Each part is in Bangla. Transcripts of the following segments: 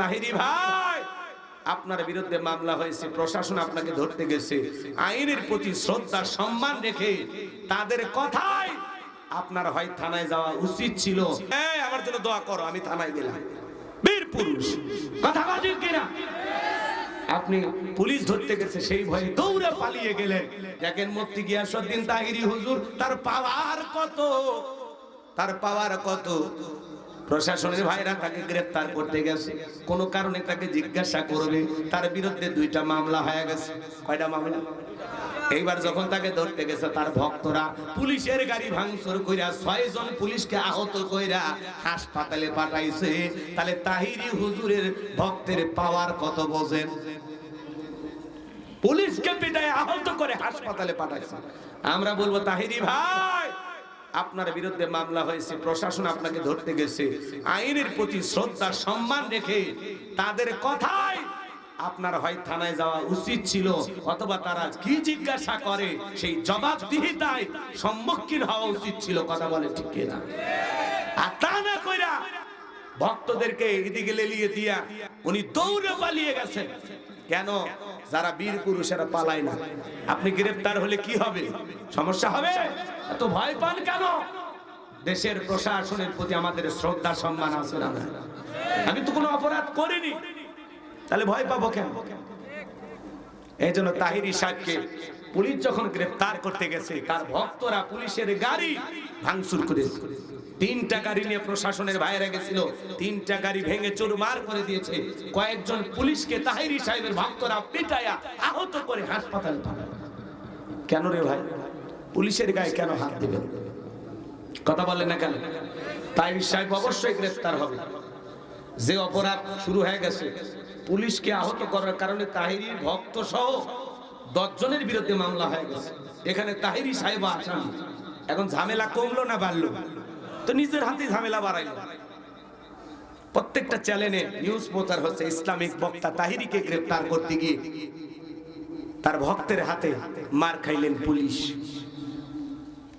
তাহিরি ভাই, আপনার বিরুদ্ধে মামলা হয়েছে, প্রশাসন আপনাকে ধরতে গেছে। আইনের প্রতি শ্রদ্ধা, সম্মান রেখে তাদের কথায় আপনার হয় থানায় যাওয়া উচিত ছিল। আমার জন্য দোয়া করো, আমি থানায় গেলাম। বীর পুরুষ, কথা বাজির কিনা? আপনি পুলিশ ধরতে গেছে, সেই ভয়ে দৌড়ে পালিয়ে গেলেন। দেখেন মুফতি গিয়াসউদ্দিন তাহিরি হুজুর, তার পাওয়ার কত? তার পাওয়ার কত? প্রশাসনের ভাইরা তাকে গ্রেফতার করতে গেছে। কোন কারণে তাকে জিজ্ঞাসা করবে, তার বিরুদ্ধে দুইটা মামলা হয়ে গেছে। কয়টা মামলা? এইবার যখন তাকে ধরতে গেছে, তার ভক্তরা পুলিশের গাড়ি ভাঙচুর কইরা ছয় জন পুলিশকে আহত কইরা হাসপাতালে পাঠাইছে। তাহলে তাহিরি হুজুরের ভক্তের পাওয়ার কত বোঝেন? পুলিশকে পিটায় আহত করে হাসপাতালে পাঠাইছে। আমরা বলব, তাহিরি ভাই আপনার বিরুদ্ধে মামলা হয়েছে, প্রশাসন আপনাকে ধরতে গেছে, আইনের প্রতি শ্রদ্ধা, সম্মান রেখে তাদের কথায় আপনার হয় থানায় যাওয়া উচিত ছিল, অথবা তারা কি জিজ্ঞাসা করে সেই জবাবদিহিতায় সম্মুখীন হওয়া উচিত ছিল, কথা বলে ঠিক কিনা? আর তা না কইরা ভক্তদেরকে এদিকে লেলিয়ে দিয়া উনি দৌড়ে পালিয়ে গেছেন। কেন? যারা বীর পুরুষেরা পালায় না। আপনি গ্রেফতার হলে কি হবে? সমস্যা হবে? এত ভয় পান কেন? দেশের প্রশাসনের প্রতি আমাদের শ্রদ্ধা, সম্মান আছে না আমি তো কোনো অপরাধ করিনি। তাহলে ভয় পাবো কেন? এই জন্য তাহিরি সাহেবকে পুলিশ যখন গ্রেফতার করতে গেছে, তার ভক্তরা পুলিশের গাড়ি ভাঙচুর করেছে। তিনটা গাড়ি নিয়ে প্রশাসনের বাইরে গেছিল, তিনটা গাড়ি ভেঙে চুরমার করে দিয়েছে। কয়েকজন পুলিশকে তাহিরি সাহেবের ভক্তরা পিটায়া আহত করে হাসপাতালে কেন রে ভাই? পুলিশের গায়ে কেন হাত দিবেন কথা বলেন না কেন? তাহিরি সাহেব অবশ্যই গ্রেফতার হবে। যে অপরাধ শুরু হয়ে গেছে, পুলিশকে আহত করার কারণে তাহিরির ভক্ত সহ দশজনের বিরুদ্ধে মামলা হয়ে গেছে। এখানে তাহিরি সাহেব আসামি এখন ঝামেলা কমলো না বাড়লো? তো নিজের হাতে ঝামেলা বাড়াইলো। প্রত্যেকটা চ্যানেলে নিউজ প্রচার হচ্ছে, ইসলামিক বক্তা তাহিরিকে গ্রেফতার করতে গিয়ে তার ভক্তের হাতে মার খাইলেন পুলিশ।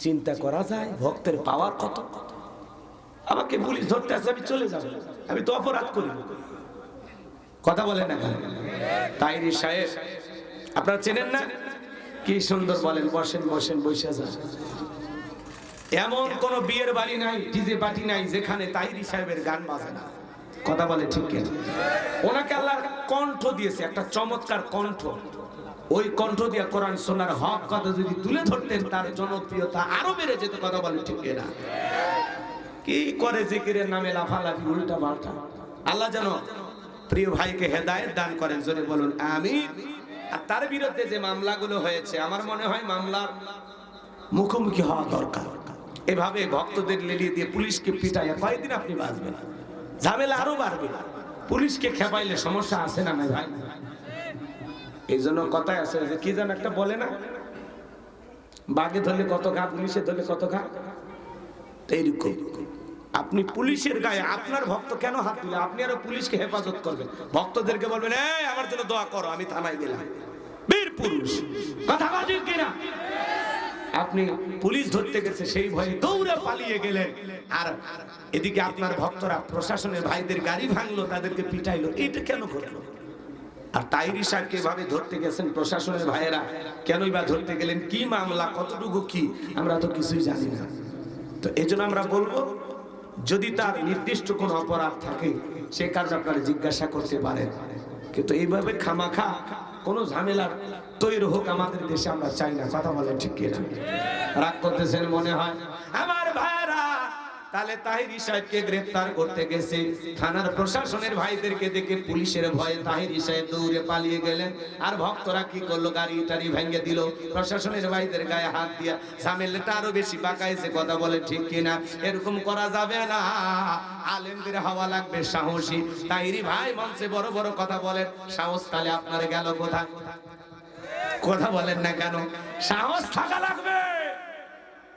চিন্তা করা যায়, ভক্তের পাওয়ার কত? আমাকে পুলিশ ধরতে আসে, আমি চলে যাব। আমি তো অপরাধ করি। কথা বলেন না কেন? তাইরি সাহেব আপনারা চেনেন না? কি সুন্দর বলেন, বসেন বসেন, বসে যান। এমন কোন বিয়ের বাড়ি নাই, ডিজে পার্টি নাই, যেখানে তাইরি সাহেবের গান বাজে না। কথা বলে ঠিক কিনা? ওনাকে আল্লাহ কণ্ঠ দিয়েছে, একটা চমৎকার কণ্ঠ। ওই কণ্ঠ দিয়ে কোরআন সোনার হক কথা যদি তুলে ধরতেন, তার জনপ্রিয়তা আরও বেড়ে যেত, কথা বলে ঠিক কিনা? কি করে জিকিরের নামে লাফালাফি উল্টা পাল্টা আল্লাহ যেন প্রিয় ভাইকে হেদায়েত দান করেন, জোরে বলুন আমি আর তার বিরুদ্ধে যে মামলাগুলো হয়েছে, আমার মনে হয় মামলার মুখোমুখি হওয়া দরকার। এভাবে ভক্তদের লেলিয়ে দিয়ে পুলিশকে পিটাইয়া কয়েকদিন আপনি বাঁচবেন? ঝামেলা আরও বাড়বে। পুলিশকে খেপাইলে সমস্যা আছে না নাই ভাই? এই জন্য কথায় আছে যে কি যেন একটা বলে না? বাঘে ধরলে কত ঘা, পুলিশে ধরলে কত ঘা? এইরকম। আপনি পুলিশের গায়ে আপনার ভক্ত কেন হাত দিলে আপনি আরও পুলিশকে হেফাজত করবেন। ভক্তদেরকে বলবেন এই আমার জন্য দোয়া করো আমি থানায় গেলাম। বীর পুরুষ কথা বাজির কিনা আপনি পুলিশ ধরতে গেছে সেই ভয়ে দৌড়ে পালিয়ে গেলেন। আর এদিকে আপনার ভক্তরা প্রশাসনের ভাইদের গাড়ি ভাঙলো তাদেরকে পিটাইলো। এটা কেন ঘটলো আর তাইরি সাহেবকে এভাবে ধরতে গেছেন? প্রশাসনের ভাইয়েরা কেনই বা ধরতে গেলেন? কি মামলা? কতটুকু কি? আমরা তো কিছুই জানি না। তো এই জন্য আমরা বলব যদি তার নির্দিষ্ট কোন অপরাধ থাকে, সে কাজ আপনারা জিজ্ঞাসা করতে পারেন কিন্তু এইভাবে খামাখা কোন ঝামেলার তৈরি হোক আমাদের দেশে আমরা চাই না। কথা বলেন ঠিক রাগ করতেছেন মনে হয়? আমার ভাইরা তাহলে তাহিরি সাহেবকে গ্রেফতার করতে গেছে। থানার প্রশাসনের ভাইদেরকে দেখে পুলিশের ভয়ে তাহিরি সাহেব দৌড়ে পালিয়ে গেলেন। আর ভক্তরা কি করল? গাড়ি টাড়ি ভেঙে দিল। প্রশাসনের ভাইদের গায়ে হাত দিয়া ঝামেলাটা আরও বেশি পাকাইছে, কথা বলে ঠিক কিনা? এরকম করা যাবে না। আলেমদের হাওয়া লাগবে, সাহসী। তাহিরি ভাই মঞ্চে বড় বড় কথা বলেন। সাহস তাহলে আপনার গেল কোথায়? কথা বলেন না কেন? সাহস থাকা লাগবে।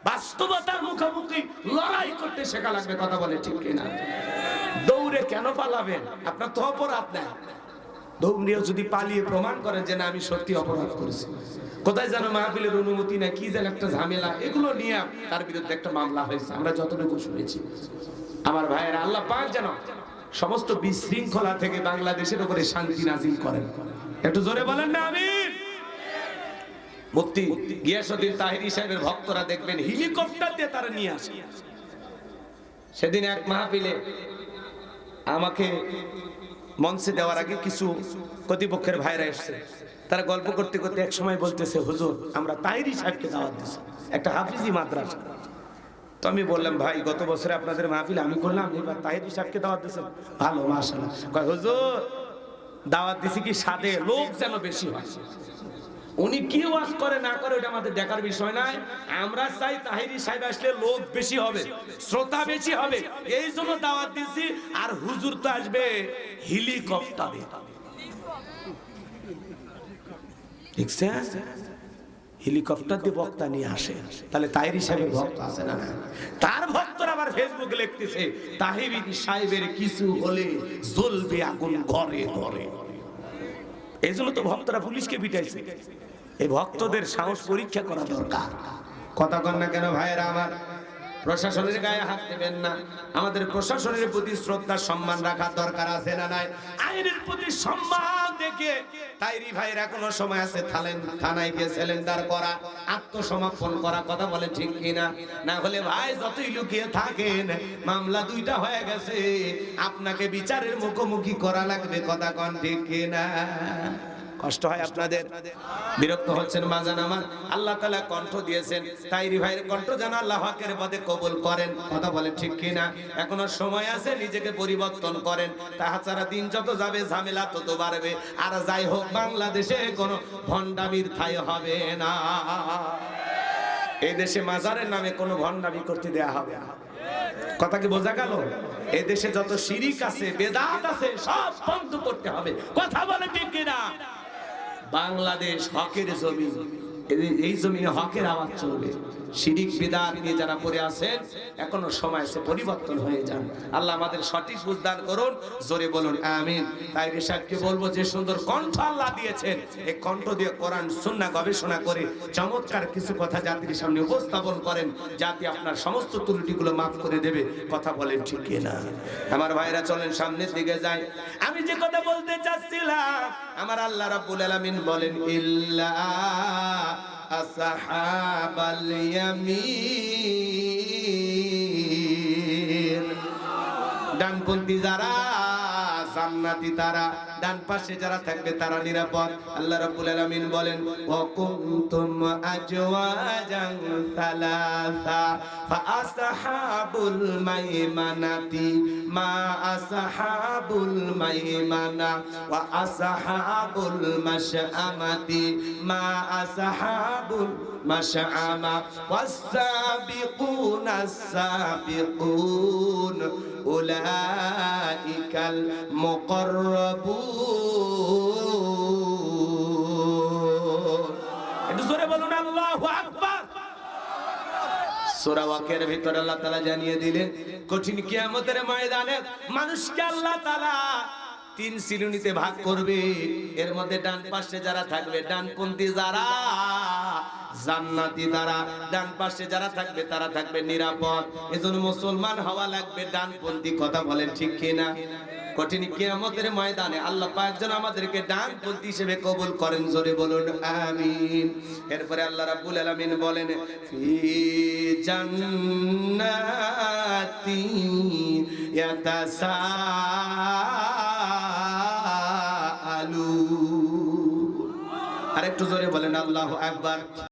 বাস্তবতার মুখোমুখি লড়াই করতে শেখা লাগবে, কথা বলে ঠিক কিনা? দৌড়ে কেন পালাবেন? আপনার তো অপরাধ নাই দৌড়িয়ে যদি পালিয়ে প্রমাণ করেন যে না, আমি সত্যি অপরাধ করেছি। কোথায় যেন মাহফিলের অনুমতি না কি যেন একটা ঝামেলা। এগুলো নিয়ে তার বিরুদ্ধে একটা মামলা হয়েছে, আমরা যতটুকু শুনেছি। আমার ভাইয়ের, আল্লাহ পাক যেন সমস্ত বিশৃঙ্খলা থেকে বাংলাদেশের উপরে শান্তি নাজিল করেন। একটু জোরে বলেন না, আমিন। মুফতি গিয়াসউদ্দিন তাহিরি সাহেবের ভক্তরা দেখবেন হেলিকপ্টার দিয়ে তারা নিয়ে আসে। সেদিন এক মাহফিলে আমাকে মঞ্চে দেওয়ার আগে কিছু কর্তৃপক্ষের ভাইরা এসছে। তারা গল্প করতে করতে এক সময় বলতেছে, হুজুর, আমরা তাইরি সাহেবকে দাওয়াত দিছি, একটা হাফিজি মাদ্রাসা। তো আমি বললাম, ভাই, গত বছরে আপনাদের মাহফিল আমি করলাম, এবার তাহিরি সাহেবকে দাওয়াত দিয়েছেন ভালো কয়, হুজুর, দাওয়াত দিছি কি সাদে? লোক যেন বেশি হয়। উনি কি ওয়াজ করে না করে ওটা আমাদের দেখার বিষয় নয় আমরা চাই তাহিরি সাহেব আসলে লোক বেশি হবে, শ্রোতা বেশি হবে। এই জন্য দাওয়াত দিছি আর হুজুর তো আসবে হেলিকপ্টারে। দেখছেন? হেলিকপ্টার দিয়ে বক্তা নিয়ে আসে। তাহলে তাহিরি সাহেবের ভক্ত আছে না? তার ভক্তরা আবার ফেসবুকে লিখতেছে, তাহিরি সাহেবের কিছু হলে জ্বলবে আগুন ঘরে ঘরে। এই জন্য তো ভক্তরা পুলিশকে পিটাইছে। এই ভক্তদের সাহস পরীক্ষা করা দরকার। কথা কন না কেন ভাইয়েরা আমার? প্রশাসনের গায়ে হাত দেবেন না। আমাদের প্রশাসনের প্রতি শ্রদ্ধা, সম্মান রাখার দরকার আছে না নাই? আইনের প্রতি সম্মান দেখে তাইরি ভাইয়ের এখনও সময় আছে থালেন, থানায় গিয়ে সিলিন্ডার করা, আত্মসমর্পণ করা, কথা বলে ঠিক কিনা? না হলে ভাই যতই লুকিয়ে থাকেন, মামলা দুইটা হয়ে গেছে। আপনাকে বিচারের মুখোমুখি করা লাগবে, কথা কন ঠিক কিনা? কষ্ট হয় আপনাদের। বিরক্ত হচ্ছেন মাজান আমার। আল্লাহ তালা কণ্ঠ দিয়েছেন। তাইরি ভাইয়ের কণ্ঠ যেন আল্লাহ হকের পদে কবুল করেন। কথা বলেন ঠিক কিনা? এখনও সময় আছে, নিজেকে পরিবর্তন করেন। তাছাড়া দিন যত যাবে, ঝামেলা তত বাড়বে। আর যাই হোক, বাংলাদেশে কোনো ভণ্ডামির ঠাই হবে না। এই দেশে মাজারের নামে কোনো ভণ্ডামি করতে দেয়া হবে কথা কি বোঝা গেল? এই দেশে যত শিরিক আছে, বেদাত আছে, সব বন্ধ করতে হবে। কথা বলে ঠিক কিনা? বাংলাদেশ হকের জমি। এই- জমিনে হকের আওয়াজ চলবে। শিরিক, বিদাত নিয়ে যারা পড়ে আছেন, এখনও সময় আছে, পরিবর্তন হয়ে যান। আল্লাহ আমাদের সঠিক বুঝদান করুন, জোরে বলুন, আমিন। তাই রেশাদকে বলব, যে সুন্দর কণ্ঠ আল্লাহ দিয়েছেন, এই কণ্ঠ দিয়ে কোরআন, সুন্নাহ গবেষণা করে চমৎকার কিছু কথা জাতির সামনে উপস্থাপন করেন জাতি আপনার সমস্ত ত্রুটিগুলো মাফ করে দেবে। কথা বলেন ঠিক না আমার ভাইরা চলেন, সামনের দিকে যায় আমি যে কথা বলতে চাচ্ছিলাম, আমার আল্লাহ রাব্বুল আলামিন বলেন, ইল্লা আসহাবাল ইয়ামিন ডানপন্থী যারা? জান্নাতি তারা। ডান পাশে যারা থাকবে তারা নিরাপদ। আল্লাহ রাব্বুল আলামিন বলেন, ওয়া কুনতুম আজওয়াজান সালাসা, ফা আসহাবুল মাইমানাতি, মা আসহাবুল মাইমানা, ওয়া আসহাবুল মাশআমাতি, মা আসহাবুল মাশআমা ওয়াস সাবিকুনা সাবিকুন উলাইকাল মুকাররাবুন। একটু জোরে বলুন আল্লাহু আকবার সূরা ওয়াকের ভিতরে আল্লাহ তাআলা জানিয়ে দিলেন কঠিন কিয়ামতের ময়দানে মানুষকে আল্লাহ তাআলা তিন শ্রেণীতে ভাগ করবে। এর মধ্যে ডান পাশে যারা থাকবে ডানপন্থী যারা? জান্নাতি যারা ডান পাশে যারা থাকবে, তারা থাকবে নিরাপদ। এজন্য মুসলমান হওয়া লাগবে ডানপন্থী কথা বলেন ঠিক কিনা? কঠিন কিয়ামতের ময়দানে আল্লাহ পাক যেন আমাদেরকে ডানপন্থী হিসেবে কবুল করেন, জোরে বলুন, আমিন। এরপরে আল্লাহ রাব্বুল আলামিন বলেন, ফি জান্নাতি ইয়াতাসাআলু আরেকটু জোরে বলেন আল্লাহ আকবার।